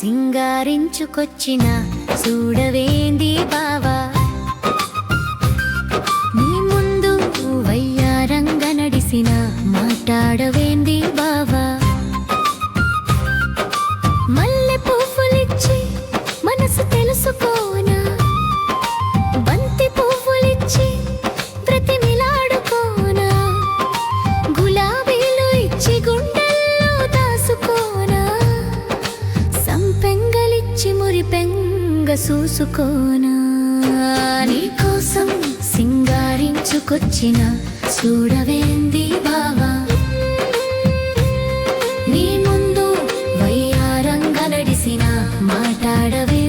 సింగారించుకొచ్చిన చూడవేంది బావా నీ ముందు వయ్యారంగ నడిసిన మాట్లాడవేంది బావా మళ్ళీ నూరి పెంగ చూసుకోనా నీకోసం సింగారించుకొచ్చిన చూడవేంది బావా? నీ ముందు వయ్యారంగా నడిసిన మాట్లాడవే